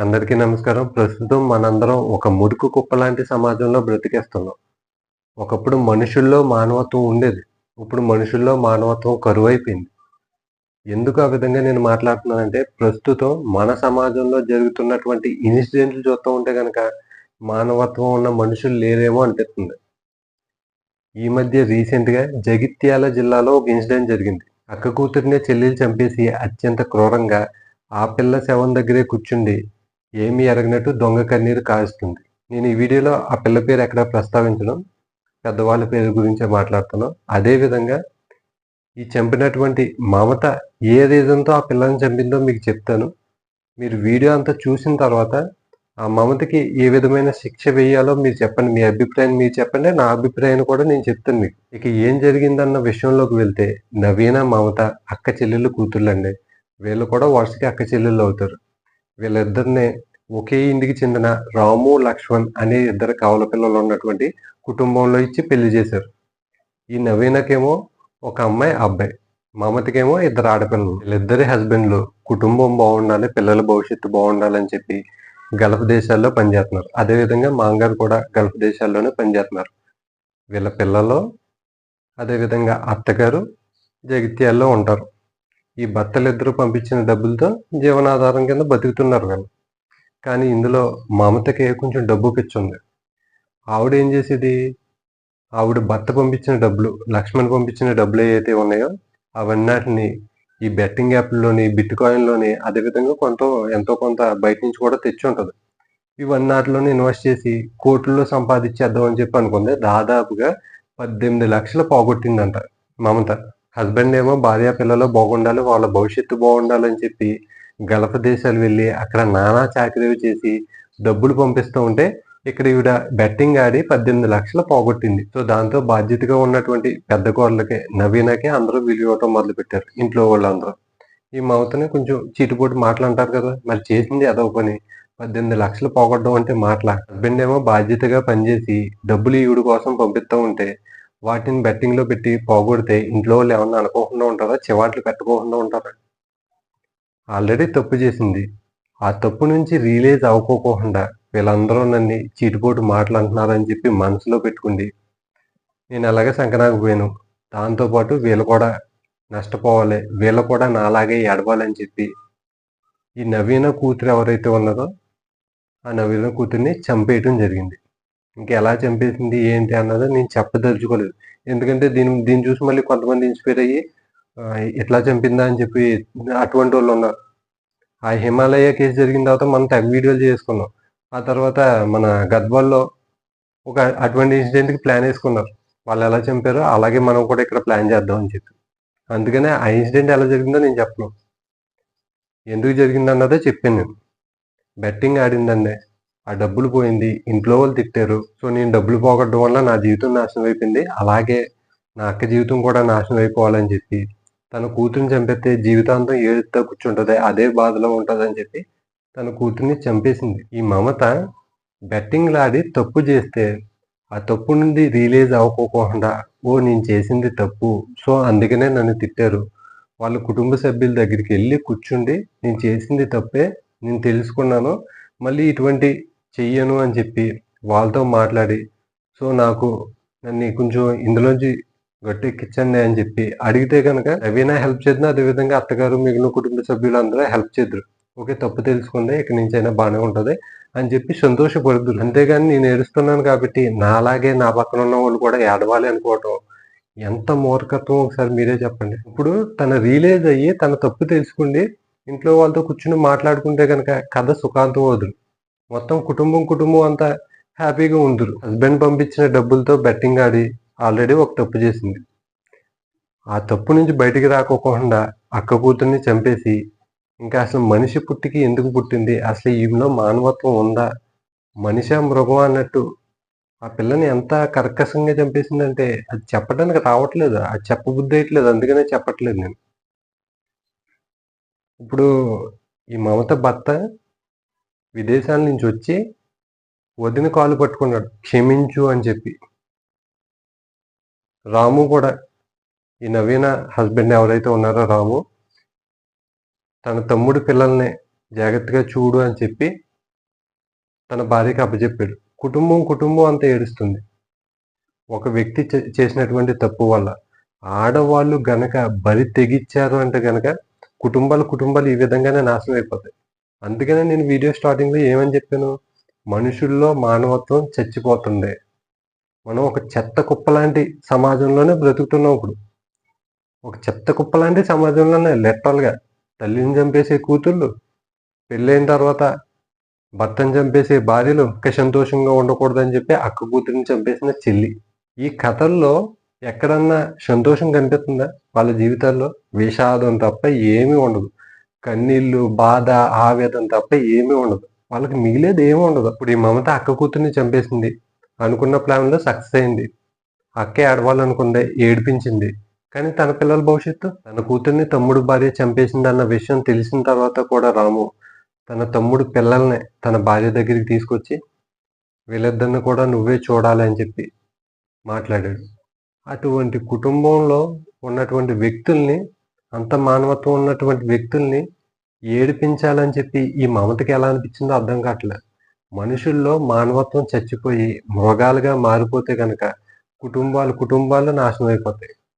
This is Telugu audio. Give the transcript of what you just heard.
అందరికీ నమస్కారం. ప్రస్తుతం మనందరం ఒక ముడుకు కుప్ప లాంటి సమాజంలో బ్రతికేస్తున్నాం. ఒకప్పుడు మనుషుల్లో మానవత్వం ఉండేది. ఇప్పుడు మనుషుల్లో మానవత్వం కరువైపోయింది. ఎందుకు ఆ విధంగా నేను మాట్లాడుతున్నానంటే ప్రస్తుతం మన సమాజంలో జరుగుతున్నటువంటి ఇన్సిడెంట్లు చూస్తూ ఉంటే కనుక మానవత్వం ఉన్న మనుషులు లేరేమో అనిపిస్తుంది. ఈ మధ్య రీసెంట్గా జగిత్యాల జిల్లాలో ఒక ఇన్సిడెంట్ జరిగింది. అక్క కూతురినే చెల్లెలు చంపేసి అత్యంత క్రూరంగా ఆ పిల్ల శవం దగ్గరే కూర్చుండి ఏమీ ఎరగనట్టు దొంగ కన్నీరు కారుస్తుంది నేను ఈ వీడియోలో ఆ పిల్ల పేరు ఎక్కడ ప్రస్తావించడం పెద్దవాళ్ళ పేరు గురించే మాట్లాడుతున్నాం అదేవిధంగా ఈ చంపినటువంటి మమత ఏ రీజన్తో ఆ పిల్లని చంపిందో మీకు చెప్తాను. మీరు వీడియో అంతా చూసిన తర్వాత ఆ మమతకి ఏ విధమైన శిక్ష వేయాలో మీరు చెప్పండి. మీ అభిప్రాయం మీరు చెప్పండి. నా అభిప్రాయాన్ని కూడా నేను చెప్తాను మీకు. ఇక ఏం జరిగిందన్న విషయంలోకి వెళ్తే నవీన మమత అక్క చెల్లెళ్ళు కూతుళ్ళండి వీళ్ళు కూడా వరుసకి అక్క చెల్లెళ్ళు అవుతారు. వీళ్ళిద్దరిని ఒకే ఇంటికి చెందిన రాము లక్ష్మణ్ అనే ఇద్దరు కవల పిల్లలు ఉన్నటువంటి కుటుంబంలో ఇచ్చి పెళ్ళి చేశారు. ఈ నవీనకేమో ఒక అమ్మాయి అబ్బాయి. మమతకేమో ఇద్దరు ఆడపిల్లలు. వీళ్ళిద్దరి హస్బెండ్లు కుటుంబం బాగుండాలి పిల్లల భవిష్యత్తు బాగుండాలని చెప్పి గల్ఫ్ దేశాల్లో పనిచేస్తున్నారు. అదేవిధంగా మాంగారు కూడా గల్ఫ్ దేశాల్లోనే పనిచేస్తున్నారు. వీళ్ళ పిల్లలు అదేవిధంగా అత్తగారు జగిత్యాల్లో ఉంటారు. ఈ భర్తలిద్దరూ పంపించిన డబ్బులతో జీవనాధారం కింద బతుకుతున్నారు వీళ్ళు. కానీ ఇందులో మమతకి కొంచెం డబ్బు పిచ్చుంది. ఆవిడ ఏం చేసేది? ఆవిడ భర్త పంపించిన డబ్బులు లక్ష్మణ్ పంపించిన డబ్బులు ఏవైతే ఉన్నాయో అవన్నిటిని ఈ బెట్టింగ్ యాప్లలోని బిట్ కాయిన్లోని అదేవిధంగా కొంత ఎంతో కొంత బయట నుంచి కూడా తెచ్చి ఉంటుంది ఇవన్నిటిలోనే ఇన్వెస్ట్ చేసి కోట్లలో సంపాదించేద్దామని చెప్పి అనుకుంది. దాదాపుగా పద్దెనిమిది లక్షలు పోగొట్టిందంట మమత. హస్బెండ్ ఏమో భార్య పిల్లలు బాగుండాలి వాళ్ళ భవిష్యత్తు బాగుండాలని చెప్పి గల్ఫ్ దేశాలు వెళ్ళి అక్కడ నానా చాకరీ చేసి డబ్బులు పంపిస్తూ ఉంటే ఇక్కడ ఈవిడ బెట్టింగ్ ఆడి పద్దెనిమిది లక్షలు పోగొట్టింది. సో దాంతో బాధ్యతగా ఉన్నటువంటి పెద్ద కోళ్ళకి నవీనకి అందరూ విలువటం మొదలు పెట్టారు ఇంట్లో వాళ్ళందరూ. ఈ మౌతనే కొంచెం చీటిపోటు మాటలు అంటారు కదా మరి చేసింది అదో పని. పద్దెనిమిది లక్షలు పోగొట్టడం అంటే మాటల? హస్బెండ్ ఏమో బాధ్యతగా పనిచేసి డబ్బులు ఈవిడ కోసం పంపిస్తూ ఉంటే వాటిని బెట్టింగ్లో పెట్టి పోగొడితే ఇంట్లో వాళ్ళు ఏమన్నా అనుకోకుండా ఉంటారా? చివాట్లు పెట్టకోకుండా ఉంటారా? ఆల్రెడీ తప్పు చేసింది. ఆ తప్పు నుంచి రిలీజ్ అవ్వకోకుండా వీళ్ళందరూ నన్ను చీటిపోటు మాటలు అంటున్నారని చెప్పి మనసులో పెట్టుకుంది. నేను అలాగే సంకనాకపోయాను దాంతోపాటు వీళ్ళు కూడా నష్టపోవాలి. వీళ్ళు కూడా నాలాగే ఎడవాలని చెప్పి ఈ నవీన కూతురు ఎవరైతే ఉన్నదో ఆ నవీన కూతుర్ని చంపేయటం జరిగింది. ఇంకా ఎలా చంపేసింది ఏంటి అన్నది నేను చెప్పదలుచుకోలేదు. ఎందుకంటే దీని దీన్ని చూసి మళ్ళీ కొంతమంది ఇన్స్పైర్ అయ్యి ఎట్లా చంపిందా అని చెప్పి అటువంటి వాళ్ళు ఉన్నారు. ఆ హిమాలయ కేసు జరిగిన తర్వాత మనం తెగ వీడియోలు చేసుకున్నాం. ఆ తర్వాత మన గద్వాల్లో ఒక అటువంటి ఇన్సిడెంట్కి ప్లాన్ వేసుకున్నారు. వాళ్ళు ఎలా చంపారో అలాగే మనం కూడా ఇక్కడ ప్లాన్ చేద్దాం అని చెప్పి. అందుకనే ఆ ఇన్సిడెంట్ ఎలా జరిగిందో నేను చెప్పను. ఎందుకు జరిగింది చెప్పాను నేను. బెట్టింగ్ ఆడిందండి. ఆ డబ్బులు పోయింది ఇంట్లో వాళ్ళు తిట్టారు. సో నేను డబ్బులు పోగొట్టడం వల్ల నా జీవితం నాశనం అయిపోయింది. అలాగే నా అక్క జీవితం కూడా నాశనం అయిపోవాలని చెప్పి తన కూతుర్ని చంపితే జీవితాంతం ఏడుతో కూర్చుంటుంది అదే బాధలో ఉంటుంది అని చెప్పి తన కూతుర్ని చంపేసింది. ఈ మమత బెట్టింగ్ లాడి తప్పు చేస్తే ఆ తప్పు నుండి రిలీజ్ అవ్వకోకుండా ఓ నేను చేసింది తప్పు సో అందుకనే నన్ను తిట్టారు. వాళ్ళ కుటుంబ సభ్యుల దగ్గరికి వెళ్ళి కూర్చుండి నేను చేసింది తప్పే నేను తెలుసుకున్నాను. మళ్ళీ ఇటువంటి చెయ్యను అని చెప్పి వాళ్ళతో మాట్లాడి సో నాకు నన్ను కొంచెం ఇందులోంచి గట్టెక్కించండి అని చెప్పి అడిగితే కనుక రవీనా హెల్ప్ చేద్దాం అదేవిధంగా అత్తగారు మిగిలిన కుటుంబ సభ్యులు అందరూ హెల్ప్ చేద్దరు. ఓకే తప్పు తెలుసుకుందే. ఇక్కడి నుంచి అయినా బాగానే ఉంటుంది అని చెప్పి సంతోషపడుతురు. అంతేగాని నేను ఏడుస్తున్నాను కాబట్టి నాలాగే నా పక్కన ఉన్న వాళ్ళు కూడా ఏడవాలి అనుకోవటం ఎంత మూర్ఖత్వం ఒకసారి మీరే చెప్పండి. ఇప్పుడు తన రియలైజ్ అయ్యి తన తప్పు తెలుసుకుండి ఇంట్లో వాళ్ళతో కూర్చుని మాట్లాడుకుంటే కనుక కథ సుఖాంతం వదులు మొత్తం కుటుంబం కుటుంబం అంతా హ్యాపీగా ఉందరు హస్బెండ్ పంపించిన డబ్బులతో బెట్టింగ్ ఆడి ఆల్రెడీ ఒక తప్పు చేసింది. ఆ తప్పు నుంచి బయటికి రాకోకుండా అక్క కూతుర్ని చంపేసి ఇంకా అసలు మనిషి పుట్టికి ఎందుకు పుట్టింది? అసలు ఈమెలో మానవత్వం ఉందా? మనిషి మృగం అన్నట్టు ఆ పిల్లని ఎంత కర్కశంగా చంపేసిందంటే అది చెప్పడానికి రావట్లేదు. అది చెప్పబుద్ధి అయ్యట్లేదు అందుకనే చెప్పట్లేదు నేను. ఇప్పుడు ఈ మమత భర్త విదేశాల నుంచి వచ్చి వదిన కాలు పట్టుకున్నాడు. క్షమించు అని చెప్పి. రాము కూడా ఈ నవీన హస్బెండ్ ఎవరైతే ఉన్నారో రాము తన తమ్ముడు పిల్లల్ని జాగ్రత్తగా చూడు అని చెప్పి తన భార్యకి అప్పచెప్పాడు. కుటుంబం కుటుంబం అంతా ఏడుస్తుంది. ఒక వ్యక్తి చేసినటువంటి తప్పు వల్ల ఆడవాళ్ళు గనక బరి తెగిచ్చారు అంటే గనక కుటుంబాలు కుటుంబాలు ఈ విధంగానే నాశనం అయిపోతాయి. అందుకనే నేను వీడియో స్టార్టింగ్లో ఏమని చెప్పాను? మనుషుల్లో మానవత్వం చచ్చిపోతుంది మనం ఒక చెత్త కుప్ప లాంటి సమాజంలోనే బ్రతుకుతున్నాం ఇప్పుడు. ఒక చెత్త కుప్ప లాంటి సమాజంలోనే literal తల్లిని చంపేసే కూతుళ్ళు పెళ్ళైన తర్వాత భర్తను చంపేసే భార్యలు ఇంకా సంతోషంగా ఉండకూడదని చెప్పి అక్క కూతురిని చంపేసిన చెల్లి. ఈ కథల్లో ఎక్కడన్నా సంతోషం కనిపిస్తుందా? వాళ్ళ జీవితాల్లో? విషాదం తప్ప ఏమీ ఉండదు. కన్నీళ్ళు బాధ ఆవేదన తప్ప ఏమీ ఉండదు. వాళ్ళకి మిగిలేది ఏమీ ఉండదు. ఇప్పుడు ఈ మమత అక్క కూతుర్ని చంపేసింది. అనుకున్న ప్లాన్లో సక్సెస్ అయింది. అక్కే ఆడవాలనుకుంది ఏడిపించింది. కానీ తన పిల్లల భవిష్యత్తు తన కూతుర్ని తమ్ముడు భార్య చంపేసింది అన్న విషయం తెలిసిన తర్వాత కూడా రాము తన తమ్ముడు పిల్లల్ని తన భార్య దగ్గరికి తీసుకొచ్చి వీళ్ళిద్దరిని కూడా నువ్వే చూడాలి అని చెప్పి మాట్లాడాడు. అటువంటి కుటుంబంలో ఉన్నటువంటి వ్యక్తుల్ని అంత మానవత్వం ఉన్నటువంటి వ్యక్తుల్ని ఏడిపించాలని చెప్పి ఈ మమతకి ఎలా అనిపించిందో అర్థం కావట్లేదు మనుషుల్లో మానవత్వం చచ్చిపోయి మృగాలుగా మారిపోతే కనుక కుటుంబాలు కుటుంబాలు నాశనం అయిపోతాయి.